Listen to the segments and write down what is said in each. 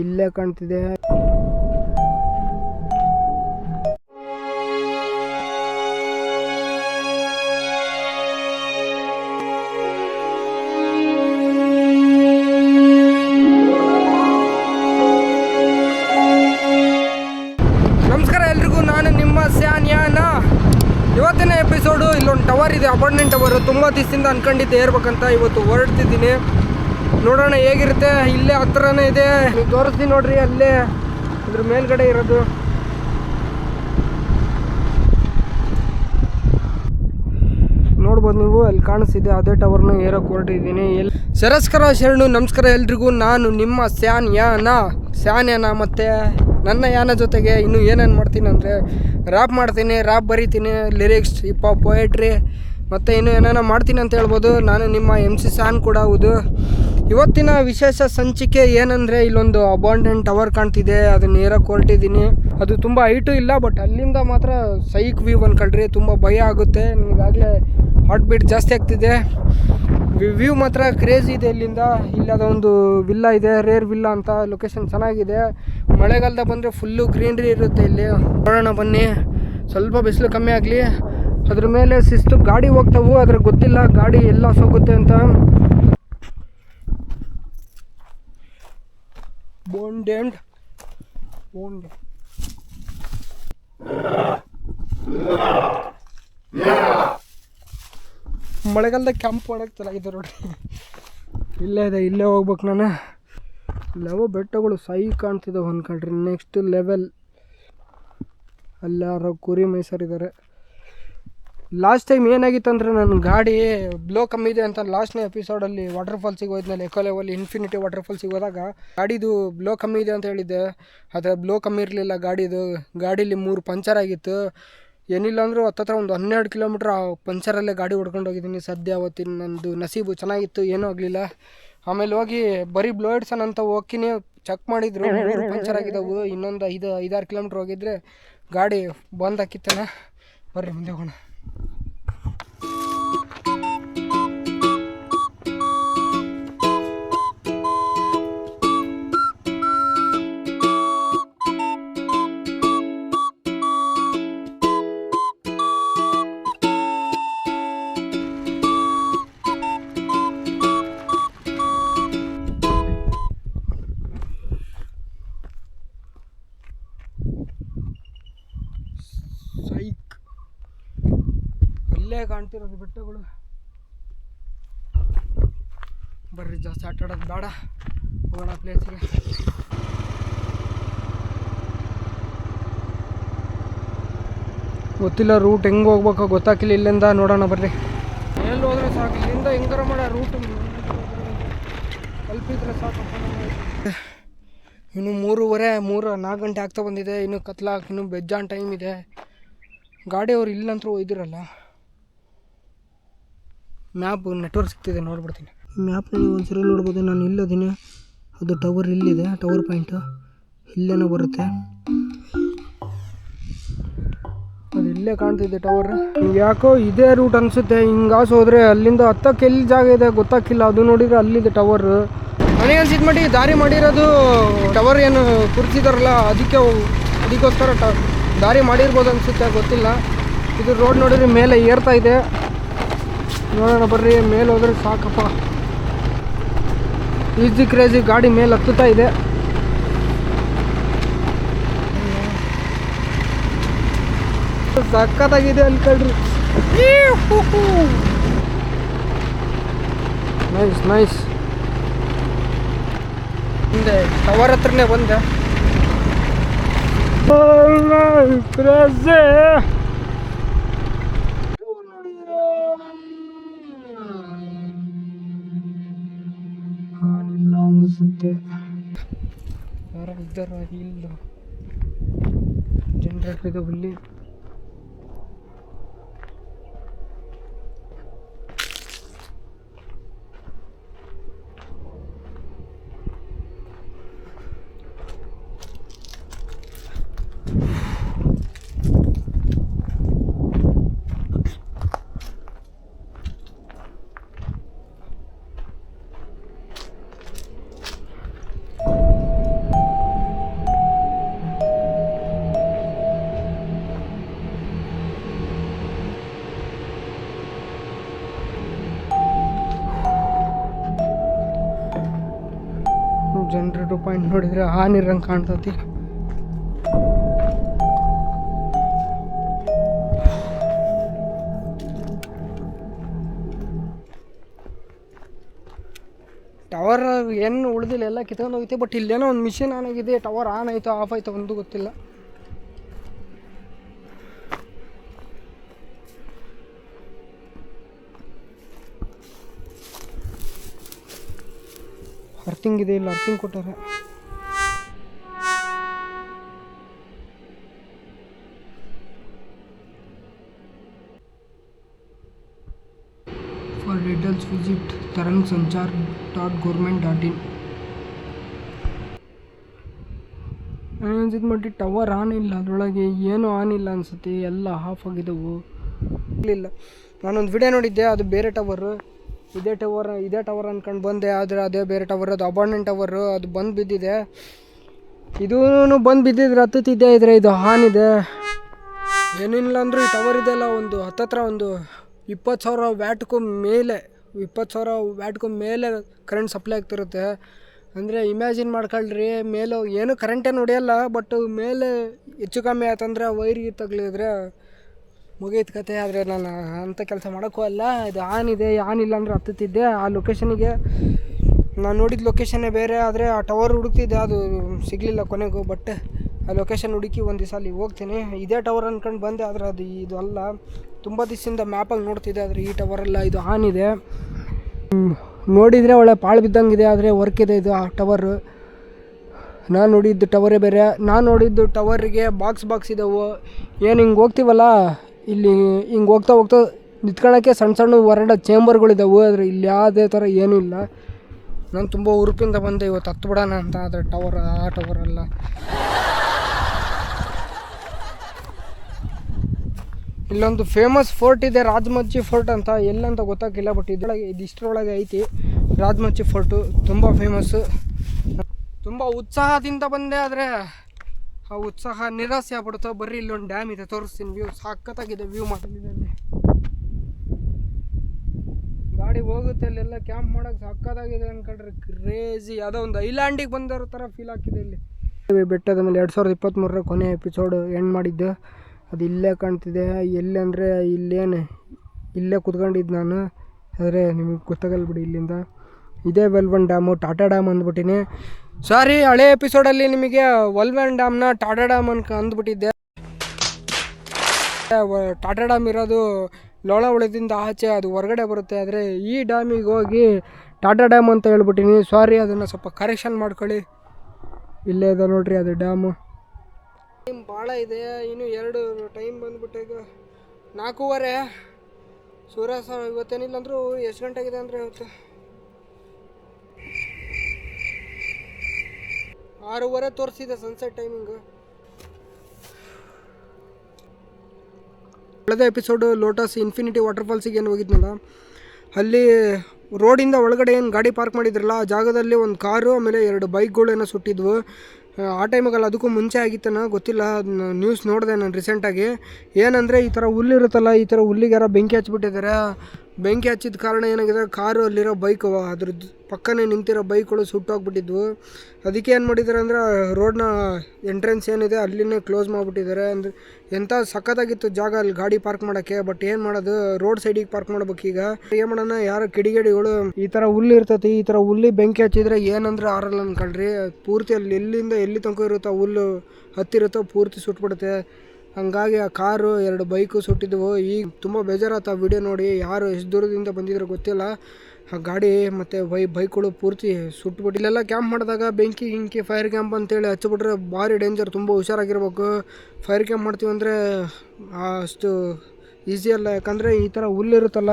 ಇಲ್ಲೇ ಕಾಣ್ತಿದೆ. ಇವತ್ತಿನ ಎಪಿಸೋಡು ಇಲ್ಲೊಂದು ಟವರ್ ಇದೆ ಅಪಾರ್ಟ್ಮೆಂಟ್ ಟವರ್ ತುಂಬ ದಿವಸದಿಂದ ಅನ್ಕೊಂಡಿದ್ದೆ, ಏರ್ಬೇಕಂತ. ಇವತ್ತು ಹೊರಡ್ತಿದ್ದೀನಿ. ನೋಡೋಣ ಹೇಗಿರುತ್ತೆ, ಇಲ್ಲೇ ಹತ್ರನೇ ಇದೆ. ನೀವು ತೋರಿಸ್ತೀನಿ ನೋಡ್ರಿ, ಅಲ್ಲೇ ಇದ್ರ ಮೇಲ್ಗಡೆ ಇರೋದು. ನೋಡ್ಬೋದು ನೀವು, ಅಲ್ಲಿ ಕಾಣಿಸ್ತಿದೆ, ಅದೇ ಟವರ್ನ ಏರೋಕೆ ಹೊರಟಿದ್ದೀನಿ. ಎಲ್ ಸರಸ್ಕರ ಶರಣು, ನಮಸ್ಕಾರ ಎಲ್ರಿಗೂ. ನಾನು ನಿಮ್ಮ ಸ್ಯಾನ್ ಯಾನ. ಸ್ಯಾನ್ ಯಾನ ಮತ್ತು ನನ್ನ ಯಾನ ಜೊತೆಗೆ ಇನ್ನು ಏನೇನು ಮಾಡ್ತೀನಿ ಅಂದರೆ ರ್ಯಾಪ್ ಮಾಡ್ತೀನಿ ರ್ಯಾಪ್ ಬರಿತೀನಿ ಲಿರಿಕ್ಸ್ ಹಿಪ್ ಹಾಪ್ ಪೊಯೆಟ್ರಿ ಮತ್ತು ಇನ್ನು ಏನೇನೋ ಮಾಡ್ತೀನಿ ಅಂತ ಹೇಳ್ಬೋದು. ನಾನು ನಿಮ್ಮ ಎಂ ಸಿ ಸ್ಯಾನ್ ಕೂಡ ಹೌದು. ಇವತ್ತಿನ ವಿಶೇಷ ಸಂಚಿಕೆ ಏನಂದರೆ ಇಲ್ಲೊಂದು ಅಬಾಂಡೆಂಟ್ ಟವರ್ ಕಾಣ್ತಿದೆ ಅದನ್ನ ಏರಕ್ಕೆ ಹೊರಟಿದ್ದೀನಿ ಅದು ತುಂಬ ಹೈಟು ಇಲ್ಲ ಬಟ್ ಅಲ್ಲಿಂದ ಮಾತ್ರ ಸೈಕ್ ವ್ಯೂ ಅನ್ಕೊಳ್ರಿ ತುಂಬ ಭಯ ಆಗುತ್ತೆ. ನಿಮಗಾಗಲೇ ಹಾಟ್ ಬೀಟ್ ಜಾಸ್ತಿ ಆಗ್ತಿದೆ. ವ್ಯೂ ಮಾತ್ರ ಕ್ರೇಜ್ ಇದೆ ಇಲ್ಲಿಂದ. ಇಲ್ಲಿ ಅದೊಂದು ವಿಲ್ಲ ಇದೆ ರೇರ್ ವಿಲ್ಲ ಅಂತ ಲೊಕೇಶನ್ ಚೆನ್ನಾಗಿದೆ. ಮಳೆಗಾಲದ ಬಂದರೆ ಫುಲ್ಲು ಗ್ರೀನ್ರಿ ಇರುತ್ತೆ ಇಲ್ಲಿ. ನೋಡೋಣ ಬನ್ನಿ. ಸ್ವಲ್ಪ ಬಿಸಿಲು ಕಮ್ಮಿ ಆಗಲಿ. ಅದ್ರ ಮೇಲೆ ಶಿಸ್ತು, ಗಾಡಿ ಹೋಗ್ತಾವು ಅದ್ರ ಗೊತ್ತಿಲ್ಲ, ಗಾಡಿ ಎಲ್ಲ ಹೋಗುತ್ತೆ ಅಂತ. ಬೋಂಡೆಂಡ್ bond. ಮಳೆಗಾಲದಾಗ ಕೆಂಪು ಒಳಗೆ ಚೆನ್ನಾಗಿದೆ ನೋಡ್ರಿ ಇಲ್ಲೇ ಇದೆ, ಇಲ್ಲೇ ಹೋಗ್ಬೇಕು ನಾನು. ಲವ ಬೆಟ್ಟಗಳು ಸೈ ಕಾಣ್ತಿದ್ದಾವೆ ಅನ್ಕೊಂಡ್ರಿ. ನೆಕ್ಸ್ಟ್ ಲೆವೆಲ್ ಅಲ್ಲಾರು ಕುರಿ ಮೈಸರಿದ್ದಾರೆ. ಲಾಸ್ಟ್ ಟೈಮ್ ಏನಾಗಿತ್ತು ಅಂದರೆ ನನ್ನ ಗಾಡಿ ಬ್ಲೋ ಕಮ್ಮಿ ಇದೆ ಅಂತ ಲಾಸ್ಟ್ನೇ ಎಪಿಸೋಡಲ್ಲಿ ವಾಟರ್ ಫಾಲ್ಸಿಗೆ ಹೋದ್ಮೇಲೆ ಎಕೋ ಲೆವೆಲ್ ಇನ್ಫಿನಿಟಿ ವಾಟರ್ ಫಾಲ್ಸಿಗೆ ಹೋದಾಗ ಗಾಡಿದು ಬ್ಲೋ ಕಮ್ಮಿ ಇದೆ ಅಂತ ಹೇಳಿದ್ದೆ. ಆದರೆ ಬ್ಲೋ ಕಮ್ಮಿ ಇರಲಿಲ್ಲ ಗಾಡಿದು. ಗಾಡೀಲಿ ಮೂರು ಪಂಚರ್ ಆಗಿತ್ತು. ಏನಿಲ್ಲ ಅಂದರೂ ಹತ್ತತ್ರ ಒಂದು ಹನ್ನೆರಡು ಕಿಲೋಮೀಟ್ರ್ ಆ ಪಂಚರಲ್ಲೇ ಗಾಡಿ ಹೊಡ್ಕೊಂಡು ಹೋಗಿದ್ದೀನಿ. ಸದ್ಯ ಅವತ್ತಿನ ನಂದು ನಸೀಬು ಚೆನ್ನಾಗಿತ್ತು, ಏನೂ ಆಗಲಿಲ್ಲ. ಆಮೇಲೆ ಹೋಗಿ ಬರೀ ಬ್ಲೋ ಅಂತ ಹೋಗ್ತೀನಿ. ಚೆಕ್ ಮಾಡಿದ್ರು ಪಂಚರ್ ಆಗಿದ್ದಾವು ಇನ್ನೊಂದು ಐದು, ಐದಾರು ಕಿಲೋಮೀಟ್ರ್ ಹೋಗಿದ್ರೆ ಗಾಡಿ ಬಂದ್ ಹಾಕಿತ್ತಣ್ಣ ಬರ್ರಿ ಮುಂದೆ ಹೋಗೋಣ. ಬೆಟ್ಟಗಳು. ಬರ್ರಿ, ಜಾಸ್ತಿ ಆಟ ಆಡೋದು ಬೇಡ. ಹೋಗೋಣ ಪ್ಲೇಸಿಗೆ ಗೊತ್ತಿಲ್ಲ ರೂಟ್ ಹೆಂಗೆ ಹೋಗ್ಬೇಕು ಗೊತ್ತಾಗಿಲ್ಲ ಇಲ್ಲಿಂದ. ನೋಡೋಣ ಬರ್ರಿ. ಎಲ್ಲಿ ಹೋದ್ರೆ ಸಾಕು, ಇಲ್ಲಿಂದ ಹೆಂಗಾರ ಮಾಡೋ ರೂಟ್ ತಲುಪಿದ್ರೆ ಸಾಕು. ಇನ್ನು ಮೂರುವರೆ, ಮೂರು, ನಾಲ್ಕು ಗಂಟೆ ಆಗ್ತಾ ಬಂದಿದೆ. ಇನ್ನು ಕತ್ಲಾಕ್, ಇನ್ನು ಬೆಜ್ಜಾನ್ ಟೈಮ್ ಇದೆ. ಗಾಡಿಯವ್ರು ಇಲ್ಲಂತರೂ ಒಯ್ದಿರಲ್ಲ. ಮ್ಯಾಪ್ ನೆಟ್ವರ್ಕ್ ಸಿಗ್ತಿದೆ, ನೋಡ್ಬಿಡ್ತೀನಿ. ಮ್ಯಾಪ್ ನೀವು ಒಂದ್ಸರಿ ನೋಡ್ಬೋದು. ನಾನು ಇಲ್ಲದೀನಿ ಅದು ಟವರ್ ಇಲ್ಲಿದೆ ಟವರ್ ಪಾಯಿಂಟು ಇಲ್ಲೇನೋ ಬರುತ್ತೆ. ಅದು ಇಲ್ಲೇ ಕಾಣ್ತಿದೆ ಟವರ್ ಯಾಕೋ ಇದೇ ರೂಟ್ ಅನಿಸುತ್ತೆ. ಹಿಂಗಾಸ್ ಹೋದ್ರೆ ಅಲ್ಲಿಂದ ಹತ್ತಕ್ಕೆ ಎಲ್ಲಿ ಜಾಗ ಇದೆ ಗೊತ್ತಾಗಿಲ್ಲ ಅದು ನೋಡಿದ್ರೆ ಅಲ್ಲಿದೆ ಟವರ್ ನನಗೆ ಅನ್ಸಿದ ಮಟ್ಟಿ ದಾರಿ ಮಾಡಿರೋದು ಟವರ್ ಏನು ಕುರ್ಚಿದಾರಲ್ಲ ಅದಕ್ಕೆ ಅದಕ್ಕೋಸ್ಕರ ದಾರಿ ಮಾಡಿರ್ಬೋದು ಅನಿಸುತ್ತೆ, ಗೊತ್ತಿಲ್ಲ. ಇದು ರೋಡ್ ನೋಡಿದ್ರೆ ಮೇಲೆ ಏರ್ತಾ ಇದೆ. ನೋಡೋಣ ಬರ್ರಿ ಮೇಲೆ ಹೋದ್ರೆ ಸಾಕಪ್ಪ. ಈಜಿ ಕ್ರೇಜಿ ಗಾಡಿ ಮೇಲೆ ಹತ್ತುತ್ತಾ ಇದೆ. ಸಕ್ಕತ್ತಾಗಿದೆ ಅನ್ಕೊಳ್ರಿ. ನೈಸ್ ನೈಸ್ ಹಿಂದೆ ಟವರ್ ಹತ್ರನೇ ಬಂದೆ. ಕ್ರೇಜಿ ಯಾರ ಇದ್ದಾರ? ಇಲ್ಲ. ಜನರೇಟರ್ ಇದೆ ಇಲ್ಲಿ ನೋಡಿದರೆ ಆ ನೀರಂಗೆ ಕಾಣ್ತತಿ. ಟವರ್ ಏನು ಉಳಿದಿಲ್ಲ, ಎಲ್ಲ ಕಿತ್ಕೊಂಡು ಹೋಗುತ್ತೆ ಬಟ್ ಇಲ್ಲೇನೋ ಒಂದು ಮಿಷಿನ್ ಆನ್ ಆಗಿದೆ. ಟವರ್ ಆನ್ ಆಯಿತು ಆಫ್ ಆಯಿತು ಒಂದು ಗೊತ್ತಿಲ್ಲ. ಅರ್ಥಿಂಗ್ ಇದೆ, ಇಲ್ಲ earthing ಕೊಟ್ಟಾರೆ. Sanchar dot government dot in. ಅನ್ಸಿದ್ ಮಾಡಿ ಟವರ್ ಆನ್ ಇಲ್ಲ, ಅದರೊಳಗೆ ಏನೂ ಆನ್ ಇಲ್ಲ ಅನ್ಸುತ್ತೆ, ಎಲ್ಲ ಆಫ್ ಆಗಿದ್ದವು ಇಲ್ಲ. ನಾನೊಂದು ವಿಡಿಯೋ ನೋಡಿದ್ದೆ, ಅದು ಬೇರೆ ಟವರು ಇದೇ ಟವರ್ ಇದೇ ಟವರ್ ಅಂದ್ಕೊಂಡು ಬಂದೆ, ಆದರೆ ಅದೇ ಬೇರೆ ಟವರ್ ಅದು ಅಬಾಂಡೆಂಟ್ ಟವರು ಅದು ಬಂದು ಬಿದ್ದಿದೆ. ಇದೂ ಬಂದು ಬಿದ್ದಿದ್ರೆ ಹತ್ತುತ್ತಿದ್ದೆ ಇದ್ರೆ ಇದು ಆನ್ ಇದೆ. ಏನಿಲ್ಲ ಅಂದರೂ ಈ ಟವರ್ ಇದೆಲ್ಲ ಒಂದು ಹತ್ತತ್ರ ಒಂದು ಇಪ್ಪತ್ತು ಸಾವಿರ ವ್ಯಾಟ್ಗೂ ಮೇಲೆ. ಇಪ್ಪತ್ತು ಸಾವಿರ ವ್ಯಾಟ್ಗೂ ಮೇಲೆ ಕರೆಂಟ್ ಸಪ್ಲೈ ಆಗ್ತಿರುತ್ತೆ. ಅಂದರೆ ಇಮ್ಯಾಜಿನ್ ಮಾಡ್ಕೊಳ್ರಿ, ಮೇಲೆ ಏನು ಕರೆಂಟೇನು ಹೊಡೆಯಲ್ಲ ಬಟ್ ಮೇಲೆ ಹೆಚ್ಚು ಕಮ್ಮಿ ಆಯ್ತಂದ್ರೆ ವೈರಿಗೆ ತಗಲಿದ್ರೆ ಮುಗೀತು ಕತೆ. ಆದರೆ ನಾನು ಅಂಥ ಕೆಲಸ ಮಾಡೋಕ್ಕೂ ಅಲ್ಲ, ಇದು ಆನ್ ಇದೆ ಆನ್ ಇಲ್ಲ ಅಂದ್ರೆ ಹತ್ತುತ್ತಿದ್ದೆ. ಆ ಲೊಕೇಶನಿಗೆ ನಾನು ನೋಡಿದ ಲೊಕೇಶನ್ನೇ ಬೇರೆ, ಆದರೆ ಆ ಟವರ್ ಹುಡುಕ್ತಿದ್ದೆ, ಅದು ಸಿಗಲಿಲ್ಲ ಕೊನೆಗೂ ಬಟ್ ಆ ಲೊಕೇಶನ್ ಹುಡುಕಿ ಒಂದು ದಿವಸ ಅಲ್ಲಿ ಹೋಗ್ತೀನಿ. ಇದೇ ಟವರ್ ಅಂದ್ಕೊಂಡು ಬಂದೆ, ಆದರೆ ಅದು ಇದು ಅಲ್ಲ. ತುಂಬ ದಿವಸದಿಂದ ಮ್ಯಾಪಾಗಿ ನೋಡ್ತಿದ್ದೆ, ಆದರೆ ಈ ಟವರ್ ಅಲ್ಲ, ಇದು ಆನ್ ಇದೆ. ನೋಡಿದರೆ ಒಳ್ಳೆ ಪಾಳು ಬಿದ್ದಂಗಿದೆ, ಆದರೆ ವರ್ಕ್ ಇದೆ ಇದು ಆ ಟವರು ನಾನು ನೋಡಿದ್ದು ಟವರೇ ಬೇರೆ. ನಾನು ನೋಡಿದ್ದು ಟವರಿಗೆ ಬಾಕ್ಸ್ ಬಾಕ್ಸ್ ಇದಾವೆ. ಏನು ಹಿಂಗೆ ಹೋಗ್ತೀವಲ್ಲ, ಇಲ್ಲಿ ಹಿಂಗೆ ಹೋಗ್ತಾ ಹೋಗ್ತಾ ನಿಂತ್ಕೊಳ್ಳೋಕ್ಕೆ ಸಣ್ಣ ಸಣ್ಣ ಹೊರಡ ಚೇಂಬರ್ಗಳಿದ್ದಾವೆ ಆದರೆ ಇಲ್ಲಿ ಯಾವುದೇ ಥರ ಏನೂ ಇಲ್ಲ. ನಾನು ತುಂಬ ಉರುಪಿಂದ ಬಂದೆ ಇವತ್ತು, ಹತ್ತು ಬಿಡೋಣ ಅಂತ, ಆದರೆ ಟವರ್ ಆ ಟವರ್ ಇಲ್ಲೊಂದು ಫೇಮಸ್ ಫೋರ್ಟ್ ಇದೆ ರಾಜಮಜ್ಜಿ ಫೋರ್ಟ್ ಅಂತ. ಎಲ್ಲಂತ ಗೊತ್ತಾಗಿಲ್ಲ ಬಟ್ ಇದ್ರೊಳಗೆ ಇದಿಷ್ಟರೊಳಗೆ ಐತಿ. ರಾಜಮಜ್ಜಿ ಫೋರ್ಟು ತುಂಬ ಫೇಮಸ್ಸು ತುಂಬ ಉತ್ಸಾಹದಿಂದ ಬಂದೆ, ಆದರೆ ಆ ಉತ್ಸಾಹ ನಿರಾಸೆ ಆಗ್ಬಿಡುತ್ತೆ. ಬರ್ರಿ ಇಲ್ಲೊಂದು ಡ್ಯಾಮ್ ಇದೆ, ತೋರಿಸ್ತೀನಿ ವ್ಯೂ ಸಕ್ಕತ್ತಾಗಿದೆ ವ್ಯೂ ಮಾತಾಡಿದೆ ಅಲ್ಲಿ ಗಾಡಿ ಹೋಗುತ್ತೆ, ಅಲ್ಲೆಲ್ಲ ಕ್ಯಾಂಪ್ ಮಾಡೋಕೆ ಸಾಕತ್ತಾಗಿದೆ ಅನ್ಕೊಂಡ್ರೆ ಕ್ರೇಜಿ ಯಾವುದೋ ಒಂದು ಐಲ್ಯಾಂಡಿಗೆ ಬಂದಿರೋ ಥರ ಫೀಲ್ ಆಗ್ತಿದೆ ಇಲ್ಲಿ. ಬೆಟ್ಟದ ಮೇಲೆ ಎರಡು ಸಾವಿರದ ಇಪ್ಪತ್ತ್ಮೂರರ ಕೊನೆ ಎಪಿಸೋಡ್ ಎಂಡ್ ಮಾಡಿದ್ದು. ಅದು ಇಲ್ಲೇ ಕಾಣ್ತಿದೆ. ಎಲ್ಲಿ ಅಂದರೆ ಇಲ್ಲೇನು. ಇಲ್ಲೇ ಕುತ್ಕೊಂಡಿದ್ದು ನಾನು. ಆದರೆ ನಿಮಗೆ ಗೊತ್ತಾಗಲ್ಲ ಬಿಡಿ ಇಲ್ಲಿಂದ. ಇದೇ ವೆಲ್ವನ್ ಡ್ಯಾಮು, ಟಾಟಾ ಡ್ಯಾಮ್ ಅಂದ್ಬಿಟ್ಟಿನಿ. ಸಾರಿ, ಹಳೆ ಎಪಿಸೋಡಲ್ಲಿ ನಿಮಗೆ ವಲ್ವನ್ ಡ್ಯಾಮ್ನ ಟಾಟಾ ಡ್ಯಾಮ್ ಅನ್ಕ ಅಂದ್ಬಿಟ್ಟಿದ್ದೆ. ಟಾಟಾ ಡ್ಯಾಮ್ ಇರೋದು ಲೋಳ ಉಳಿದಿಂದ ಆಚೆ, ಅದು ಹೊರಗಡೆ ಬರುತ್ತೆ. ಆದರೆ ಈ ಡ್ಯಾಮಿಗೆ ಹೋಗಿ ಟಾಟಾ ಡ್ಯಾಮ್ ಅಂತ ಹೇಳ್ಬಿಟ್ಟಿನಿ. ಸಾರಿ, ಅದನ್ನು ಸ್ವಲ್ಪ ಕರೆಕ್ಷನ್ ಮಾಡ್ಕೊಳ್ಳಿ. ಇಲ್ಲೇ ಇದೆ ನೋಡಿರಿ ಅದು ಡ್ಯಾಮು. ಟೈಮ್ ಭಾಳ ಇದೆ, ಇನ್ನು ಎರಡು ಟೈಮ್ ಬಂದ್ಬಿಟ್ಟು ಈಗ ನಾಲ್ಕೂವರೆ. ಸೂರ್ಯ ಸಹ ಇವತ್ತೇನಿಲ್ಲ ಅಂದರೂ ಎಷ್ಟು ಗಂಟೆಗಿದೆ ಅಂದರೆ ಇವತ್ತು? ಆರೂವರೆ ತೋರಿಸಿದೆ ಸನ್ಸೆಟ್ ಟೈಮಿಂಗು ಕಳೆದ ಎಪಿಸೋಡು ಲೋಟಸ್ ಇನ್ಫಿನಿಟಿ ವಾಟರ್ಫಾಲ್ಸಿಗೆ ಏನು ಹೋಗಿದ್ನಲ್ಲ, ಅಲ್ಲಿ ರೋಡಿಂದ ಒಳಗಡೆ ಏನು ಗಾಡಿ ಪಾರ್ಕ್ ಮಾಡಿದ್ರಲ್ಲ, ಆ ಜಾಗದಲ್ಲಿ ಒಂದು ಕಾರು, ಆಮೇಲೆ ಎರಡು ಬೈಕ್ಗಳೇನೋ ಸುಟ್ಟಿದ್ವು. ಆ, ಟೈಮಗಲ್ಲ ಅದಕ್ಕೂ ಮುಂಚೆ ಆಗಿತ್ತನ ಗೊತ್ತಿಲ್ಲ. ನ್ಯೂಸ್ ನೋಡಿದೆ ನಾನು ರೀಸೆಂಟಾಗಿ ಏನಂದರೆ ಈ ಥರ ಹುಲ್ಲಿರುತ್ತಲ್ಲ ಈ ಥರ ಹುಲ್ಲಿಗೆ ಯಾರೋ ಬೆಂಕಿ ಹಚ್ಬಿಟ್ಟಿದ್ದಾರೆ ಬೆಂಕಿ ಹಚ್ಚಿದ ಕಾರಣ ಏನಾಗಿದೆ? ಕಾರು ಅಲ್ಲಿರೋ ಬೈಕ್ ಅದ್ರದ್ದು ಪಕ್ಕನೇ ನಿಂತಿರೋ ಬೈಕ್ಗಳು ಸುಟ್ಟೋಗ್ಬಿಟ್ಟಿದ್ವು ಅದಕ್ಕೆ ಏನು ಮಾಡಿದ್ದಾರೆ ಅಂದರೆ ರೋಡ್ನ ಎಂಟ್ರೆನ್ಸ್ ಏನಿದೆ, ಅಲ್ಲಿನೇ ಕ್ಲೋಸ್ ಮಾಡಿಬಿಟ್ಟಿದ್ದಾರೆ. ಅಂದರೆ ಎಂಥ ಸಖತ್ತಾಗಿತ್ತು ಜಾಗ ಅಲ್ಲಿ ಗಾಡಿ ಪಾರ್ಕ್ ಮಾಡೋಕ್ಕೆ ಬಟ್ ಏನು ಮಾಡೋದು? ರೋಡ್ ಸೈಡಿಗೆ ಪಾರ್ಕ್ ಮಾಡ್ಬೇಕು ಈಗ. ಏನು ಮಾಡೋಣ? ಯಾರು ಕಿಡಿಗೇಡಿಗಳು ಈ ಥರ ಹುಲ್ಲು ಇರ್ತೈತಿ, ಈ ಥರ ಹುಲ್ಲಿ ಬೆಂಕಿ ಹಚ್ಚಿದ್ರೆ ಏನಂದ್ರೆ ಆರಲ್ಲ ಅನ್ಕೊಳ್ರಿ. ಪೂರ್ತಿ ಅಲ್ಲಿ ಎಲ್ಲಿಂದ ಎಲ್ಲಿ ತನಕ ಇರುತ್ತೋ ಹುಲ್ಲು ಹತ್ತಿರುತ್ತೋ ಪೂರ್ತಿ ಸುಟ್ಬಿಡುತ್ತೆ. ಹಂಗಾಗಿ ಆ ಕಾರು, ಎರಡು ಬೈಕು ಸುಟ್ಟಿದ್ವು. ಈಗ ತುಂಬ ಬೇಜಾರಾಯ್ತು ಆ ವಿಡಿಯೋ ನೋಡಿ. ಯಾರು ಎಷ್ಟು ದೂರದಿಂದ ಬಂದಿದ್ರು ಗೊತ್ತಿಲ್ಲ. ಆ ಗಾಡಿ ಮತ್ತು ಬೈ, ಬೈಕ್ಗಳು ಪೂರ್ತಿ ಸುಟ್ಬಿಟ್ಟು ಇಲ್ಲೆಲ್ಲ ಕ್ಯಾಂಪ್ ಮಾಡಿದಾಗ ಬೆಂಕಿ, ಗಿಂಕಿ ಫೈರ್ ಕ್ಯಾಂಪ್ ಅಂತೇಳಿ ಹಚ್ಚಿಬಿಟ್ರೆ ಭಾರಿ ಡೇಂಜರ್ ತುಂಬ ಹುಷಾರಾಗಿರ್ಬೇಕು. ಫೈರ್ ಕ್ಯಾಂಪ್ ಮಾಡ್ತೀವಿ ಅಂದರೆ ಅಷ್ಟು ಈಸಿ ಅಲ್ಲ. ಯಾಕಂದರೆ ಈ ಥರ ಹುಲ್ಲಿರುತ್ತಲ್ಲ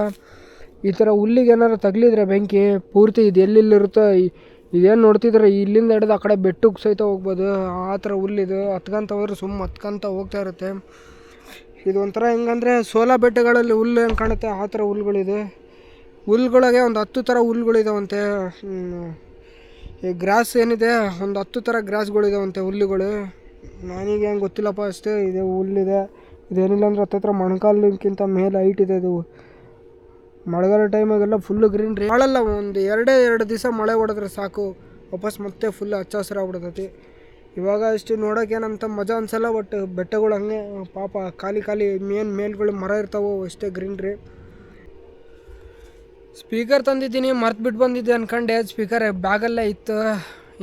ಈ ಥರ ಹುಲ್ಲಿಗೆ ಏನಾರು ತಗಲಿದ್ರೆ ಬೆಂಕಿ ಪೂರ್ತಿ ಇದು ಎಲ್ಲೆಲ್ಲಿರುತ್ತೋ ಈ- ಇದೇನು ನೋಡ್ತಿದ್ರೆ? ಇಲ್ಲಿಂದ ಹಿಡಿದು ಆ ಕಡೆ ಬೆಟ್ಟಕ್ಕೆ ಸಹಿತ ಹೋಗ್ಬೋದು. ಆ ಥರ ಹುಲ್ಲಿದು ಹತ್ಕೊಂತ ಹೋದ್ರೆ ಸುಮ್ಮ ಹತ್ಕೊಂತ ಹೋಗ್ತಾ ಇರುತ್ತೆ. ಇದು ಒಂಥರ ಹೆಂಗಂದರೆ ಸೋಲಾ ಬೆಟ್ಟಗಳಲ್ಲಿ ಹುಲ್ಲು ಹೆಂಗೆ ಕಾಣುತ್ತೆ? ಆ ಥರ ಹುಲ್ಗಳಿದೆ. ಹುಲ್ಗಳಿಗೆ ಒಂದು ಹತ್ತು ಥರ ಹುಲ್ಗಳಿದಾವಂತೆ. ಈ ಗ್ರಾಸ್ ಏನಿದೆ? ಒಂದು ಹತ್ತು ಥರ ಗ್ರಾಸ್ಗಳಿದಾವಂತೆ ಹುಲ್ಲುಗಳು. ನನಗೆ ಹೆಂಗೆ ಗೊತ್ತಿಲ್ಲಪ್ಪ ಅಷ್ಟೇ. ಇದೆ ಹುಲ್ಲಿದೆ. ಇದೇನಿಲ್ಲ ಅಂದ್ರೆ ಹತ್ತತ್ರ ಮೊಣಕಾಲಿಗಿಂತ ಮೇಲೆ ಹೈಟ್ ಇದೆ ಇದು. ಮಳೆಗಾಲ ಟೈಮಾಗೆಲ್ಲ ಫುಲ್ಲು ಗ್ರೀನ್ರಿ ಮಳೆಲ್ಲ ಒಂದು ಎರಡೇ ಎರಡು ದಿವಸ ಮಳೆ ಹೊಡೆದ್ರೆ ಸಾಕು. ವಾಪಸ್ ಮತ್ತೆ ಫುಲ್ ಹಚ್ಚ ಹಸಿರು ಆಗ್ಬಿಡ್ತೈತಿ ಇವಾಗ ಅಷ್ಟು ನೋಡೋಕೆ ಏನಂತ ಮಜಾ ಅನ್ಸಲ್ಲ ಬಟ್ ಬೆಟ್ಟಗಳು ಹಂಗೆ, ಪಾಪ ಖಾಲಿ ಖಾಲಿ ಮೇನ್ ಮೇಲ್ಗಳು ಮರ ಇರ್ತಾವೋ ಅಷ್ಟೇ ಗ್ರೀನ್ರಿ ಸ್ಪೀಕರ್ ತಂದಿದ್ದೀನಿ ಮರ್ತು ಬಿಟ್ಟು ಬಂದಿದ್ದೆ ಅನ್ಕೊಂಡೆ. ಸ್ಪೀಕರ್ ಬ್ಯಾಗಲ್ಲೇ ಇತ್ತು.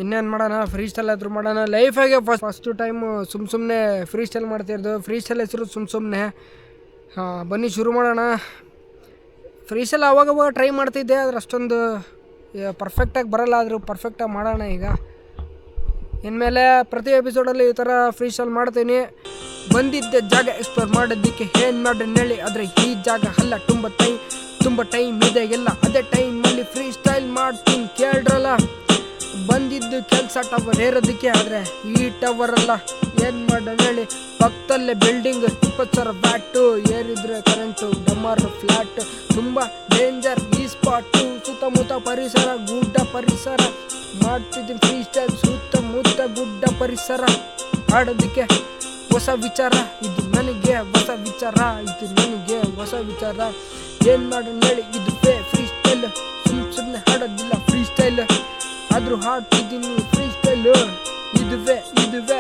ಇನ್ನೇನು ಮಾಡೋಣ ಫ್ರೀ ಸ್ಟೈಲ್ ಆದರೂ ಮಾಡೋಣ. ಲೈಫಾಗೆ ಫಸ್ಟ್ ಫಸ್ಟು ಟೈಮ್ ಸುಮ್ಮ ಸುಮ್ಮನೆ ಫ್ರೀ ಸ್ಟೈಲ್ ಮಾಡ್ತಿರ್ದು ಫ್ರೀ ಸ್ಟೈಲ್ ಹೆಸರು ಸುಮ್ಮ ಸುಮ್ಮನೆ ಹಾಂ, ಬನ್ನಿ ಶುರು ಮಾಡೋಣ. ಫ್ರೀ ಸ್ಟೈಲ್ ಅವಾಗ ಟ್ರೈ ಮಾಡ್ತಿದ್ದೆ, ಆದ್ರೆ ಅಷ್ಟೊಂದು ಪರ್ಫೆಕ್ಟಾಗಿ ಬರಲ್ಲ. ಆದರೂ ಪರ್ಫೆಕ್ಟಾಗಿ ಮಾಡೋಣ ಈಗ. ಇನ್ಮೇಲೆ ಪ್ರತಿ ಎಪಿಸೋಡಲ್ಲಿ ಈ ಥರ ಫ್ರೀ ಮಾಡ್ತೀನಿ. ಬಂದಿದ್ದ ಜಾಗ ಎಕ್ಸ್ಪ್ಲೋರ್ ಮಾಡೋದಕ್ಕೆ ಏನು ಹೇಳಿ ಆದರೆ ಈ ಜಾಗ ಅಲ್ಲ, ತುಂಬ ಟೈಮ್ ತುಂಬ ಟೈಮ್ ಇದೆ ಎಲ್ಲ. ಅದೇ ಟೈಮಲ್ಲಿ ಫ್ರೀ ಸ್ಟೈಲ್ ಮಾಡ್ತೀನಿ ಕೇಳ್ರಲ್ಲ. ಬಂದಿದ್ದು ಕೆಲಸ ಟವರ್ ಏರೋದಕ್ಕೆ, ಆದರೆ ಈ ಟವರ್ ಅಲ್ಲ. ಏನು ಹೇಳಿ ಪಕ್ಕದಲ್ಲೇ ಬಿಲ್ಡಿಂಗ್ ಇಪ್ಪತ್ತು ಬ್ಯಾಟು ಏರಿದ್ರೆ ಕರೆಂಟು ಡಮ್ಮರ್ ಫ್ಲ್ಯಾಟ್ ತುಂಬ ಡೇಂಜರ್ ಈ ಸ್ಪಾಟು ಸುತ್ತಮುತ್ತ ಪರಿಸರ, ಗುಡ್ಡ ಪರಿಸರ. ಮಾಡ್ತಿದ್ದೀನಿ ಫ್ರೀ ಸ್ಟೈಲ್ ಸುತ್ತಮುತ್ತ ಗುಡ್ಡ ಪರಿಸರ. ಆಡೋದಕ್ಕೆ ಹೊಸ ವಿಚಾರ, ಇದು ನನಗೆ ಹೊಸ ವಿಚಾರ, ಇದು ನನಗೆ ಹೊಸ ವಿಚಾರ. ಏನು ಮಾಡೋಣ ಹೇಳಿ, ಇದು ಫ್ರೀ ಸ್ಟೈಲ್ ಸುಮ್ ಸುಮ್ಮನೆ ಹಾಡೋದಿಲ್ಲ ಫ್ರೀ ಸ್ಟೈಲ್ ಆದರೂ ಹಾಡ್ತಿದ್ದೀನಿ ಫ್ರೀ ಸ್ಟೈಲ್ ಇದುವೆ ಇದುವೆ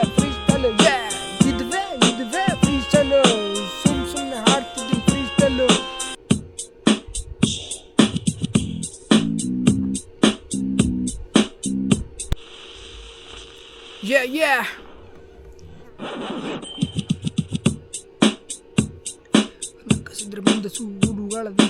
Yeah, yeah. ಕಸಿದ್ರೆ ಮುಂದೆ ಸೂಡುಗಳದು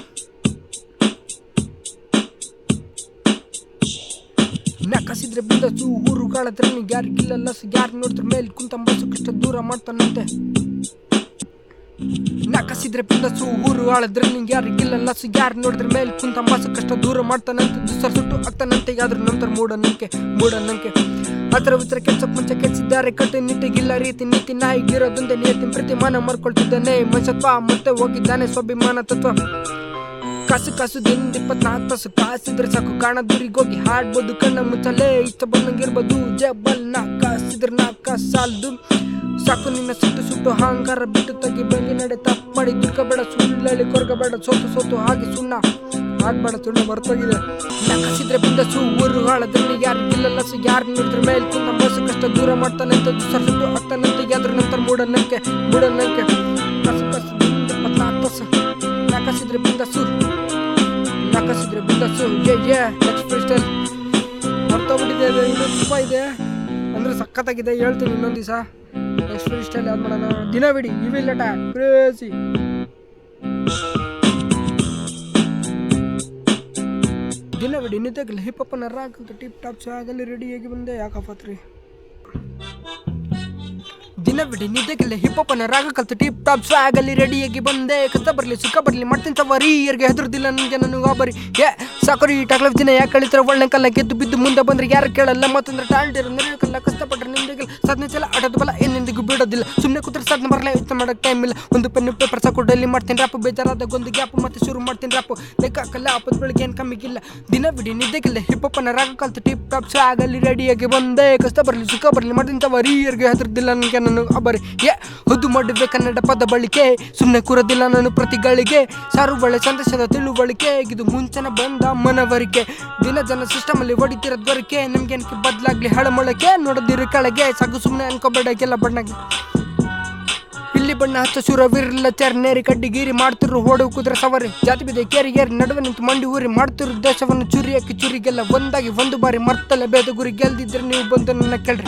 ನಕ್ಕಸಿದ್ರೆ ಬಂದ ಸೂರುಗಳತ್ರ ನೀನು ಯಾರಿಗಿಲ್ಲಲ್ಲ ಯಾರು ನೋಡಿದ್ರ ಮೇಲೆ ಕುಂತ ಬಸ್ಸು ಕಷ್ಟ ದೂರ ಮಾಡ್ತಾನಂತೆ? ನಕ್ಕಸಿದ್ರೆ ಬಂದ ಊರು ಆಳದ್ರೆ ನಿಂಗೆ ಯಾರಿಗಿಲ್ಲಲ್ಲ ಲಸ್? ಯಾರು ನೋಡಿದ್ರ ಮೇಲೆ ಕುಂತ ಮಾಸ ಕಷ್ಟ ದೂರ ಮಾಡ್ತಾನಂತೆ? ದುಸ್ಸರ್ ಸುಟ್ಟು ಆಗ್ತಾನಂತೆ ಯಾವ್ದ್ರ ನಂತರ ಮೂಢನಂಕೆ ಮೂಢನಂಕೆ. ಹತ್ರ ವಿತ್ರ ಕೆಲ್ಸಕ್ಕೆ ಮುಂಚೆ ಕೆಲ್ಸಿದ್ದಾರೆ ಕಟ್ಟು ನಿಟ್ಟಿಗಿಲ್ಲ ರೀತಿ, ನೀತಿ ನಾಯಿಗಿರೋದೊಂದೇ ನಿಯತಿ. ಪ್ರತಿಮಾನ ಮರ್ಕೊಳ್ತಿದ್ದಾನೆ. ಮನುಷ್ಯತ್ವ ಮತ್ತೆ ಹೋಗಿದ್ದಾನೆ ಸ್ವಾಭಿಮಾನ ತತ್ವ. ಕಾಸು ಕಾಸು ದಿನದ ಇಪ್ಪತ್ನಾಲ್ಕು ತಾಸು ಕಾಸಿದ್ರೆ ಸಾಕು. ಕಾಣದೂರಿಗೆ ಹೋಗಿ ಹಾಡ್ಬೋದು, ಕಣ್ಣ ಮುಚ್ಚಲೇ. ಇಷ್ಟ ಬಂದಂಗಿರ್ಬೋದು ಜಬಲ್ ನಾ ಕಾಸಿದ್ರೆ ನಾ ಸಾಲ್ದು ಸಾಕು ನಿನ್ನ ಸುಟ್ಟು ಸುಟ್ಟು ಅಹಂಕಾರ ಬಿಟ್ಟು ತಗ್ಗಿ ಬಂಗಿ ನಡೆ ತಪ್ಪು ಮಾಡಿ ದುಃಖಬೇಡ ಸುಳ್ಳಳಿ ಕೊರಗಬೇಡ ಸೋತು ಸೋತು ಹಾಗೆ ಸುಣ್ಣ. ಆಗ್ಬೇಡ ಸುಣ್ಣ, ಮರ್ತೋಗಿದೆ. ನಕಸಿದ್ರೆ ಬಿಂದ ಸು ಊರು ಹಾಳದ್ರಲ್ಲಿ ಯಾರು ಇಲ್ಲಲ್ಲ ಸೊ ಯಾರು ನೋಡಿದ್ರೆ ಮೇಲೆ ಕುಂದ ಮೋಸ ಕಷ್ಟ ದೂರ ಮಾಡ್ತಾನೆ ಅಂತ ಸರ್ ಸುಟ್ಟು ಆಗ್ತಾನಂತ ಯಾದ್ರ ನಂತರ ಮೂಡನಂಕೆ ಮೂಢನಂಕೆ ಕಸ, ಕಸು ದಿನದ ಇಪ್ಪತ್ನಾಲ್ಕು ತಾಸು. ನಕಸಿದ್ರೆ ಬಿಂದಸು ನಕಸಿದ್ರೆ ಬಿಂದಸು ಏ ಏ ನೆಕ್ಸ್ಟ್ ಫ್ರೀ ಸ್ಟೈಲ್ ಮರ್ತೋಗ್ಬಿಟ್ಟಿದೆ ಅದು ಇನ್ನೊಂದು ತುಂಬ ಇದೆ. ಅಂದ್ರೆ ಸಖತ್ತಾಗಿದೆ, ಹೇಳ್ತೀನಿ ಇನ್ನೊಂದು ದಿವಸ. ನೆಕ್ಸ್ಟ್ ಸ್ಟೈಲ್ ಯಾವ್ದು ಮಾಡೋಣ ದಿನವಿಡಿ ಇವಿಲ್ ಅಟ್ಯಾಕ್ ಕ್ರೇಜಿ ದಿನವಿಡಿ ನಿದ್ದೆಗಲ್ಲ ಹಿಪ್ ಅಪ್ ಹಾಕಂತ ಟಿಪ್ ಟಾಪ್ ರೆಡಿ ರೆಡಿಯಾಗಿ ಬಂದೆ. ಯಾಕಪ್ಪತ್ರಿ ದಿನವಿಡಿ ನಿದ್ದೆಗೆಲ್ಲ ಹಿಪ್ ಅಪ್ ರಾಗ ಕಲ್ತು ಟಿಪ್ ಟಾಪ್ ಆಗಲಿ ರೆಡಿಯಾಗಿ ಬಂದೆ. ಕಷ್ಟ ಬರಲಿ, ಸುಖ ಬರಲಿ ಮಾಡ್ತೀನಿ ಇವರಿಗೆ ಹೆದರ್ದಿಲ್ಲ ನನಗೆ ನನಗೆ ಬರಿ. ಏ, ಸಾಕರಿ ಟಾಕ್ಲ ದಿನ ಯಾಕೆ ಕಳಿತಾರೆ ಒಳ್ಳೆ ಕಲ್ಲ ಗೆದ್ದು ಬಿದ್ದು ಮುಂದೆ ಬಂದ್ರೆ ಯಾರು ಕೇಳಲ್ಲ? ಮತ್ತೊಂದ್ರೆ ಟಾಲ್ಟ್ ಇರೋ ಕಲ್ಲ ಕಷ್ಟಪಟ್ರೆ ನಿಮ್ದೆಗೆಲ್ಲ ಸಾಧನೆ ಚಲ ಆಟದ ಬಲ ಏನೆಂದಿಗೂ ಬಿಡೋದಿಲ್ಲ. ಸುಮ್ಮನೆ ಕೂತ್ರೆ ಸಾಧನೆ ಬರಲ್ಲ ಯೋಚನೆ ಮಾಡೋಕೆ ಟೈಮ್ ಇಲ್ಲ. ಒಂದು ಪೆನ್ನು ಪೇಪರ್ ಸಾಕೊಡಲ್ಲಿ ಮಾಡ್ತೀನಿ ರಾಪು ಬೇಜಾರಾದ ಒಂದು ಗ್ಯಾಪ್ ಮತ್ತೆ ಶುರು ಮಾಡ್ತೀನಿ ರಾಪು ಲೆಕ್ಕ ಹಾಕಲ್ಲ ಅಪ್ಪದ ಬೆಳಿಗ್ಗೆ ಏನು ಕಮ್ಮಿಗಿಲ್ಲ ದಿನ ಬಿಡಿ ನಿದ್ದೆಗಿಲ್ಲ ಹಿಪ್ ಅಪ್ಪನ ರಾಗ ಕಲ್ತು ಟಿಪ್ ಟಾಪ್ ಆಗಲಿ ರೆಡಿಯಾಗಿ ಬಂದೇ. ಕಷ್ಟ ಬರಲಿ, ಸುಖ ಬರಲಿ ಮಾಡಿದಂಥ ವರಿಯರಿಗೆ ಹೆದರ್ದಿಲ್ಲ, ನನಗೆ ನಾನು ಅಬರಿ ಏ ಹೊದ್ದು ಮಾಡಿದ್ವೆ ಕನ್ನಡ ಪದ ಬಳಿಕೆ. ಸುಮ್ಮನೆ ಕೂರೋದಿಲ್ಲ ನಾನು ಪ್ರತಿಗಳಿಗೆ ಸಾರು ಬಳೆ ಸಂದೇಶದ ತಿಳುವಳಿಕೆ. ಇದು ಮುಂಚೆನೆ ಬಂದ ಮನವರಿಕೆ. ದಿನ ಜನ ಸಿಸ್ಟಮ್ ಅಲ್ಲಿ ಹೊಡಿತಿರೋದ್ ಏನಕ್ಕೆ ನಮ್ಗೆ ಬದಲಾಗ್ಲಿ, ಹಳಮೊಳಕೆ, ನೋಡದಿರಿ ಕೆಳಗೆ. ಸಾಕು ಸುಮ್ಮನೆ ಅನ್ಕೋಬೇಡ ಕೆಲ ಬಣ್ಣಗೆ. ಇಲ್ಲಿ ಬಣ್ಣ ಹಚ್ಚ ಶೂರವಿರಲಿಲ್ಲ ಚರ್ನೇರಿ ಕಡ್ಡಿಗೀರಿ ಮಾಡ್ತಿರು ಹೋಡು ಕುದುರೆ ಸವಾರಿ. ಜಾತಿ ಬಿದೆ ಕೇರಿ ಏರಿ ನಡುವೆ ನಿಂತು ಮಂಡಿ ಊರಿ ಮಾಡ್ತಿರು ದೇಶವನ್ನು ಚುರಿ ಹಾಕಿ ಚುರಿಗೆಲ್ಲ ಒಂದಾಗಿ ಒಂದು ಬಾರಿ ಮರ್ತಲ್ಲ ಬೇದ ಗುರಿ ಗೆಲ್ದಿದ್ರೆ ನೀವು ಬಂದು ನನ್ನ ಕೇಳ್ರಿ.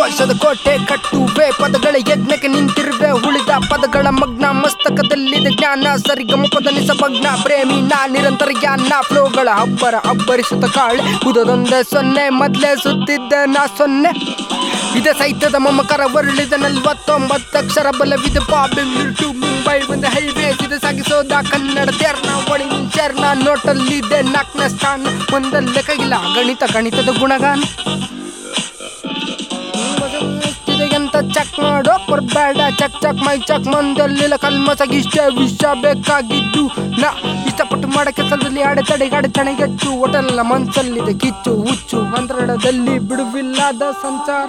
ಕೋಶದ ಕೋಟೆ ಕಟ್ಟುವೆ ಪದಗಳ ಯಜ್ಞಕ್ಕೆ ನಿಂತಿರುವೆ. ಉಳಿದ ಪದಗಳ ಮಗ್ನ ಮಸ್ತಕದಲ್ಲಿದೆ ಜ್ಞಾನ. ಸರಿಗಮ ಪದ ಮಗ್ನ ಪ್ರೇಮಿ ನಾ ನಿರಂತರ ಜ್ಞಾನ. ಫ್ಲೋಗಳ ಅಬ್ಬರ ಅಬ್ಬರಿಸುತ್ತ ಕಾಳೆ. ಉದದೊಂದೇ ಸೊನ್ನೆ, ಮೊದ್ಲೇ ಸುತ್ತಿದ್ದೆ ನಾ ಸೊನ್ನೆ. ಇದ ಸಾಹಿತ್ಯದ ಮಮಕರ ನಲ್ವತ್ತೊಂಬತ್ತು ಅಕ್ಷರ ಬಲವಿದೆ ಪಾ ಮುಂಬೈ ಒಂದು ಹೈವೇ ಇದು ಸಾಗಿಸೋದ ಕನ್ನಡ ತೆರ್ನ ಒಳಿ ಚರ್ನ ನೋಟಲ್ಲಿದೆ ನಾಲ್ಕನೇ ಸ್ಥಾನ. ಒಂದಲ್ಲೇ ಕೈಲ ಗಣಿತ ಗಣಿತದ ಗುಣಗಾನ. ಚೆಕ್ ಮಾಡೋ ಕೊಡ್ಬೇಡ ಚಕ್ ಚಕ್ ಮೈ ಚಕ್ ಮಂದಲ್ಲಿಲ್ಲ ಇಷ್ಟ ವಿಷ ಬೇಕಾಗಿದ್ದು. ನಾ ಇಷ್ಟಪಟ್ಟು ಮಾಡೋ ಕೆಲಸದಲ್ಲಿ ಅಡೆತಡೆ ಗೆಚ್ಚು ಒಟಲ್ಲ ಮನ್ಸಲ್ಲಿದೆ ಕಿಚ್ಚು ಹುಚ್ಚು ಅಂದ್ರಡದಲ್ಲಿ ಬಿಡುವಿಲ್ಲದ ಸಂಚಾರ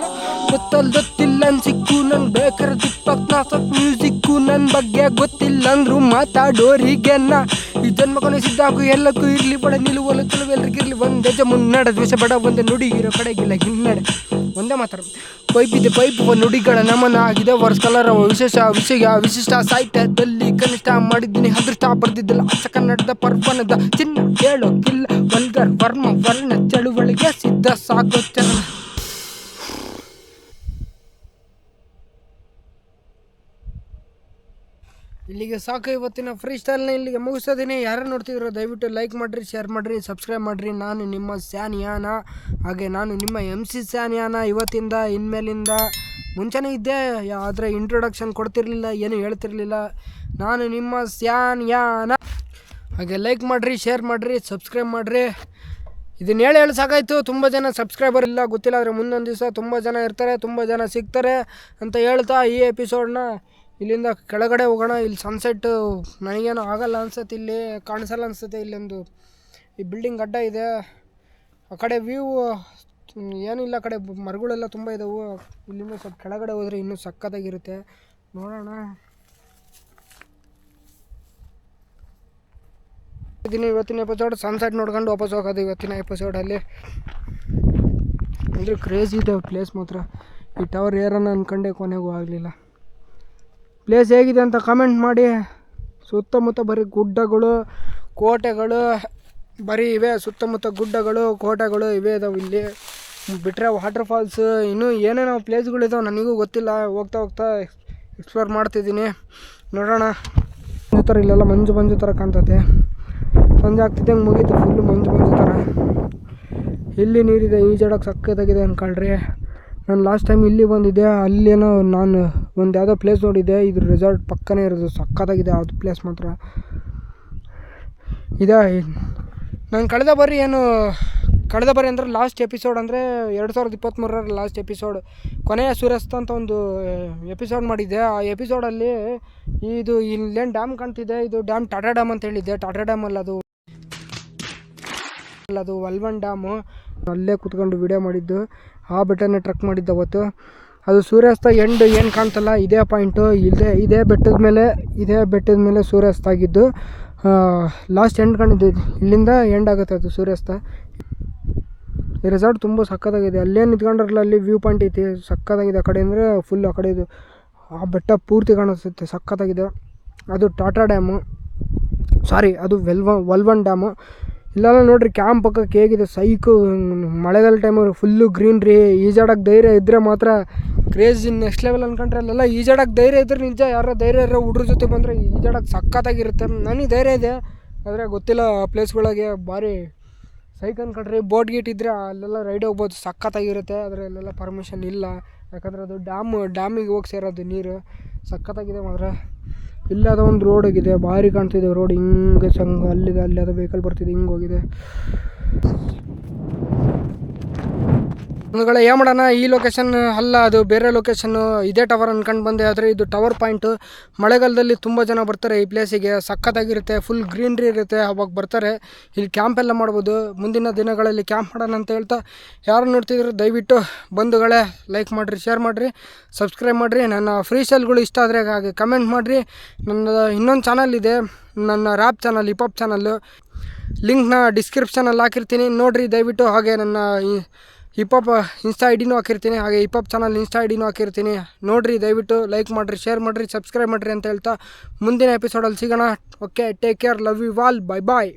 ಗೊತ್ತಲ್ದೊತ್ತಿಲ್ಲ ಸಿಕ್ಕು, ನನ್ ಬೇಕಾದ್ರೆ ಇಪ್ಪತ್ನಾಲ್ಕು ಮ್ಯೂಸಿಕ್ಕು. ನನ್ ಬಗ್ಗೆ ಗೊತ್ತಿಲ್ಲ ಅಂದ್ರು ಮಾತಾಡೋರಿಗೆ ನಾ. ಈ ಜನ್ಮಕನು ಸಿದ್ಧಾಕು ಎಲ್ಲಕ್ಕೂ ಇರ್ಲಿ, ಬಡ ನಿಲುವಲು ಎಲ್ರಿಗಿರ್ಲಿ ಒಂದೇ ಜ ಮುನ್ನಡ, ದ್ವೇಷ ಬಡ, ಒಂದೇ ನುಡಿ ಇರೋ ಕಡೆಗಿಲ್ಲ, ಹಿನ್ನಡೆ. ಒಂದೇ ಮಾತ್ರ ಪೈಪ್ ಇದೆ ಪೈಪ್ ನುಡಿಗಳ ನಮನ ಆಗಿದೆ ವರ್ಸ್ ಕಲರ್ ವಿಶೇಷ ವಿಷಯ, ವಿಶಿಷ್ಟ ಸಾಹಿತ್ಯದಲ್ಲಿ ಕನಿಷ್ಠ ಮಾಡಿದ್ದೀನಿ. ಅದೃಷ್ಟ ಬರ್ದಿದ್ದಿಲ್ಲ ಅಚ್ಚ ಕನ್ನಡದ ಪರ್ಪನದ ಚಿನ್ನ ಹೇಳೋಕಿಲ್ಲ. ವಲ್ಗರ್ ವರ್ಮ ವರ್ಣ ಚಳುವಳಿಗೆ ಸಿದ್ಧ ಸಾಗೋ ಇಲ್ಲಿಗೆ ಸಾಕು. ಇವತ್ತಿನ ಫ್ರೀ ಸ್ಟೈಲ್ನ ಇಲ್ಲಿಗೆ ಮುಗಿಸೋದಿನಿ ಯಾರು ನೋಡ್ತಿದ್ರು ದಯವಿಟ್ಟು ಲೈಕ್ ಮಾಡಿರಿ ಶೇರ್ ಮಾಡಿರಿ ಸಬ್ಸ್ಕ್ರೈಬ್ ಮಾಡಿರಿ. ನಾನು ನಿಮ್ಮ ಸ್ಯಾನಿಯಾನ. ಹಾಗೆ ನಾನು ನಿಮ್ಮ ಎಂ ಸಿ ಸ್ಯಾನಿಯಾನ ಇವತ್ತಿಂದ, ಇನ್ಮೇಲಿಂದ. ಮುಂಚೆನೆ ಇದ್ದೆ, ಆದರೆ ಇಂಟ್ರೊಡಕ್ಷನ್ ಕೊಡ್ತಿರ್ಲಿಲ್ಲ, ಏನು ಹೇಳ್ತಿರ್ಲಿಲ್ಲ. ನಾನು ನಿಮ್ಮ ಸ್ಯಾನ್ಯಾನ. ಹಾಗೆ ಲೈಕ್ ಮಾಡಿರಿ ಶೇರ್ ಮಾಡಿರಿ ಸಬ್ಸ್ಕ್ರೈಬ್ ಮಾಡಿರಿ. ಇದನ್ನ ಹೇಳಿ ಹೇಳಿ ಸಾಕಾಯಿತು. ತುಂಬ ಜನ ಸಬ್ಸ್ಕ್ರೈಬರ್ ಇಲ್ಲ, ಗೊತ್ತಿಲ್ಲ, ಆದರೆ ಮುಂದೊಂದು ದಿವಸ ತುಂಬ ಜನ ಇರ್ತಾರೆ, ತುಂಬ ಜನ ಸಿಗ್ತಾರೆ ಅಂತ ಹೇಳ್ತಾ ಈ ಎಪಿಸೋಡ್ನ ಇಲ್ಲಿಂದ ಕೆಳಗಡೆ ಹೋಗೋಣ. ಇಲ್ಲಿ ಸನ್ಸೆಟ್ಟು ನನಗೇನು ಆಗಲ್ಲ ಅನ್ಸುತ್ತೆ. ಇಲ್ಲಿ ಕಾಣಿಸಲ್ಲ ಅನ್ಸುತ್ತೆ. ಇಲ್ಲೊಂದು ಈ ಬಿಲ್ಡಿಂಗ್ ಅಡ್ಡ ಇದೆ. ಆ ಕಡೆ ವ್ಯೂ ಏನಿಲ್ಲ ಆ ಕಡೆ ಮರಗಳೆಲ್ಲ ತುಂಬ ಇದಾವೆ. ಇಲ್ಲಿಂದ ಸ್ವಲ್ಪ ಕೆಳಗಡೆ ಹೋದರೆ ಇನ್ನೂ ಸಕ್ಕತ್ತಾಗಿರುತ್ತೆ. ನೋಡೋಣ. ಇದೀನಿ ಇವತ್ತಿನ ಎಪಿಸೋಡ್ ಸನ್ಸೆಟ್ ನೋಡ್ಕೊಂಡು ವಾಪಸ್ ಹೋಗೋದು ಇವತ್ತಿನ ಎಪಿಸೋಡಲ್ಲಿ ಅಂದರೆ ಕ್ರೇಜ್ ಇದೆ ಪ್ಲೇಸ್ ಮಾತ್ರ. ಈ ಟವರ್ ಏರನ್ನ ಅಂದ್ಕೊಂಡೆ ಕೊನೆಗೂ ಆಗಲಿಲ್ಲ. ಪ್ಲೇಸ್ ಹೇಗಿದೆ ಅಂತ ಕಮೆಂಟ್ ಮಾಡಿ. ಸುತ್ತಮುತ್ತ ಬರೀ ಗುಡ್ಡಗಳು, ಕೋಟೆಗಳು ಬರೀ ಇವೆ. ಸುತ್ತಮುತ್ತ ಗುಡ್ಡಗಳು, ಕೋಟೆಗಳು ಇವೆ ಇದಾವೆ ಇಲ್ಲಿ. ಬಿಟ್ಟರೆ ವಾಟರ್ ಫಾಲ್ಸ್ ಇನ್ನೂ ಏನೇನೋ ಪ್ಲೇಸ್ಗಳಿದಾವೆ ನನಗೂ ಗೊತ್ತಿಲ್ಲ. ಹೋಗ್ತಾ ಹೋಗ್ತಾ ಎಕ್ಸ್ಪ್ಲೋರ್ ಮಾಡ್ತಿದ್ದೀನಿ. ನೋಡೋಣ. ಮಂಜು ಥರ ಇಲ್ಲೆಲ್ಲ ಮಂಜು ಮಂಜು ಥರ ಕಾಣ್ತೈತೆ. ಸಂಜೆ ಆಗ್ತಿದ್ದಂಗೆ ಮುಗೀತು ಫುಲ್ಲು ಮಂಜು ಮಂಜು ಥರ ಇಲ್ಲಿ ನೀರಿದೆ ಈಜಾಡೋಕ್ಕೆ ಸಕ್ಕತ್ತಾಗಿದೆ ಅನ್ಕೊಳ್ರಿ. ನಾನು ಲಾಸ್ಟ್ ಟೈಮ್ ಇಲ್ಲಿ ಬಂದಿದ್ದೆ, ಅಲ್ಲೇನೋ ನಾನು ಒಂದು ಯಾವುದೋ ಪ್ಲೇಸ್ ನೋಡಿದ್ದೆ ಇದು ರೆಸಾರ್ಟ್ ಪಕ್ಕನೇ ಇರೋದು ಸಕ್ಕತ್ತಾಗಿದೆ ಅದು ಪ್ಲೇಸ್ ಮಾತ್ರ. ಇದೆ ನಾನು ಕಳೆದ ಬರ್ರಿ ಏನು, ಕಳೆದ ಬಾರಿ ಅಂದರೆ ಲಾಸ್ಟ್ ಎಪಿಸೋಡ್ ಅಂದರೆ ಎರಡು ಸಾವಿರದ ಇಪ್ಪತ್ತ್ಮೂರರ ಲಾಸ್ಟ್ ಎಪಿಸೋಡ್ ಕೊನೆಯ ಸೂರ್ಯಾಸ್ತ ಅಂತ ಒಂದು ಎಪಿಸೋಡ್ ಮಾಡಿದ್ದೆ. ಆ ಎಪಿಸೋಡಲ್ಲಿ ಇದು ಇಲ್ಲೇನು ಡ್ಯಾಮ್ ಕಾಣ್ತಿದೆ, ಇದು ಡ್ಯಾಮ್ ಟಾಟಾ ಡ್ಯಾಮ್ ಅಂತ ಹೇಳಿದ್ದೆ. ಟಾಟಾ ಡ್ಯಾಮಲ್ಲಿ ಅದು ಅದು ವಲ್ವನ್ ಡ್ಯಾಮು. ಅಲ್ಲೇ ಕೂತ್ಕೊಂಡು ವಿಡಿಯೋ ಮಾಡಿದ್ದು. ಆ ಬೆಟ್ಟನೇ ಟ್ರಕ್ ಮಾಡಿದ್ದು ಅವತ್ತು. ಅದು ಸೂರ್ಯಾಸ್ತ ಎಂಡ್ ಏನು ಕಾಣ್ತಲ್ಲ, ಇದೇ ಪಾಯಿಂಟು ಇದೇ ಇದೇ ಬೆಟ್ಟದ ಮೇಲೆ, ಇದೇ ಬೆಟ್ಟದ ಮೇಲೆ ಸೂರ್ಯಾಸ್ತ ಆಗಿದ್ದು ಲಾಸ್ಟ್ ಎಂಡ್ ಕಂಡಿದ್ದು ಇಲ್ಲಿಂದ ಎಂಡ್ ಆಗುತ್ತೆ ಅದು ಸೂರ್ಯಾಸ್ತ. ರೆಸಾರ್ಟ್ ತುಂಬ ಸಕ್ಕತ್ತಾಗಿದೆ. ಅಲ್ಲೇ ನಿಂತ್ಕೊಂಡ್ರಲ್ಲ, ಅಲ್ಲಿ ವ್ಯೂ ಪಾಯಿಂಟ್ ಐತಿ. ಸಕ್ಕತ್ತಾಗಿದೆ ಆ ಕಡೆ ಅಂದರೆ ಫುಲ್ ಆ ಕಡೆ ಇದು. ಆ ಬೆಟ್ಟ ಪೂರ್ತಿ ಕಾಣಿಸುತ್ತೆ, ಸಕ್ಕತ್ತಾಗಿದೆ. ಅದು ಟಾಟಾ ಡ್ಯಾಮು. ಸಾರಿ ಅದು ವೆಲ್ವ, ವಲ್ವನ್ ಡ್ಯಾಮು. ಇಲ್ಲೆಲ್ಲ ನೋಡ್ರಿ ಕ್ಯಾಂಪ್ ಪಕ್ಕಕ್ಕೆ ಹೇಗಿದೆ ಸೈಕು ಮಳೆಗಾಲ ಟೈಮಲ್ಲಿ ಫುಲ್ಲು ಗ್ರೀನ್ರಿ ಈಜಾಡೋಕೆ ಧೈರ್ಯ ಇದ್ದರೆ ಮಾತ್ರ ಕ್ರೇಜ್ ನೆಕ್ಸ್ಟ್ ಲೆವೆಲ್ ಅನ್ಕೊಂಡ್ರೆ ಅಲ್ಲೆಲ್ಲ ಈಜಾಡೋಕೆ ಧೈರ್ಯ ಇದ್ರೆ ನಿಜ, ಯಾರೋ ಧೈರ್ಯ ಇರೋ ಹುಡ್ರ ಜೊತೆ ಬಂದರೆ ಈಜಾಡೋಕೆ ಸಖತ್ತಾಗಿರುತ್ತೆ. ನನಗೆ ಧೈರ್ಯ ಇದೆ, ಆದರೆ ಗೊತ್ತಿಲ್ಲ ಆ ಪ್ಲೇಸ್ಗಳಿಗೆ ಭಾರಿ ಸೈಕ್ ಅನ್ಕೊಂಡ್ರಿ ಬೋಟ್ ಗೀಟ್ ಇದ್ದರೆ ಅಲ್ಲೆಲ್ಲ ರೈಡ್ ಹೋಗ್ಬೋದು, ಸಖತ್ತಾಗಿರುತ್ತೆ, ಆದರೆ ಅಲ್ಲೆಲ್ಲ ಪರ್ಮಿಷನ್ ಇಲ್ಲ. ಯಾಕಂದರೆ ಅದು ಡ್ಯಾಮ್ ಡ್ಯಾಮಿಗೆ ಹೋಗಿ ಸೇರೋದು ನೀರು ಸಕ್ಕತ್ತಾಗಿದೆ ಮಾತ್ರ. ಇಲ್ಲದ ಒಂದು ರೋಡ್ ಆಗಿದೆ ಭಾರಿ ಕಾಣ್ತಿದೆ ರೋಡ್ ಹಿಂಗೆ ಸಂಗ ಅಲ್ಲಿದೆ ಅಲ್ಲಿ ವೆಹಿಕಲ್ ಬರ್ತಿದೆ, ಹಿಂಗೆ ಹೋಗಿದೆ. ಒಂದುಗಳ ಮಾಡೋಣ, ಈ ಲೊಕೇಶನ್ ಅಲ್ಲ, ಅದು ಬೇರೆ ಲೊಕೇಶನ್ನು ಇದೇ ಟವರ್ ಅನ್ಕೊಂಡು ಬಂದೆ. ಆದರೆ ಇದು ಟವರ್ ಪಾಯಿಂಟು ಮಳೆಗಾಲದಲ್ಲಿ ತುಂಬ ಜನ ಬರ್ತಾರೆ ಈ ಪ್ಲೇಸಿಗೆ ಸಖತ್ತಾಗಿರುತ್ತೆ ಫುಲ್ ಗ್ರೀನ್ರಿ ಇರುತ್ತೆ. ಅವಾಗ ಬರ್ತಾರೆ. ಇಲ್ಲಿ ಕ್ಯಾಂಪ್ ಎಲ್ಲ ಮಾಡ್ಬೋದು. ಮುಂದಿನ ದಿನಗಳಲ್ಲಿ ಕ್ಯಾಂಪ್ ಮಾಡೋಣ ಅಂತ ಹೇಳ್ತಾ ಯಾರು ನೋಡ್ತಿದ್ರು, ದಯವಿಟ್ಟು ಬಂಧುಗಳೇ ಲೈಕ್ ಮಾಡಿರಿ ಶೇರ್ ಮಾಡಿರಿ ಸಬ್ಸ್ಕ್ರೈಬ್ ಮಾಡಿರಿ. ನನ್ನ ಫ್ರೀ ಸೆಲ್ಗಳು ಇಷ್ಟ ಆದರೆ ಹಾಗೆ ಕಮೆಂಟ್ ಮಾಡಿರಿ. ನನ್ನ ಇನ್ನೊಂದು ಚಾನಲ್ ಇದೆ, ನನ್ನ ರ್ಯಾಪ್ ಚಾನಲ್ ಹಿಪಾಪ್ ಚಾನಲ್ಲು ಲಿಂಕ್ನ ಡಿಸ್ಕ್ರಿಪ್ಷನಲ್ಲಿ ಹಾಕಿರ್ತೀನಿ. ನೋಡಿರಿ, ದಯವಿಟ್ಟು ಹಾಗೆ ನನ್ನ ಈ- ಹಿಪಾಪ್ ಇನ್ಸ್ಟಾ ಐ ಡಿನೂ ಹಾಕಿರ್ತೀನಿ. ಹಾಗೆ hip hop channel insta I ಡಿನೂ ಹಾಕಿರ್ತೀನಿ. ನೋಡಿರಿ, ದಯವಿಟ್ಟು ಲೈಕ್ ಮಾಡಿರಿ ಶೇರ್ ಮಾಡಿರಿ ಸಬ್ಸ್ಕ್ರೈಬ್ ಮಾಡಿರಿ ಅಂತ ಹೇಳ್ತಾ ಮುಂದಿನ ಎಪಿಸೋಡಲ್ಲಿ ಸಿಗೋಣ. Okay take care love you wall bye bye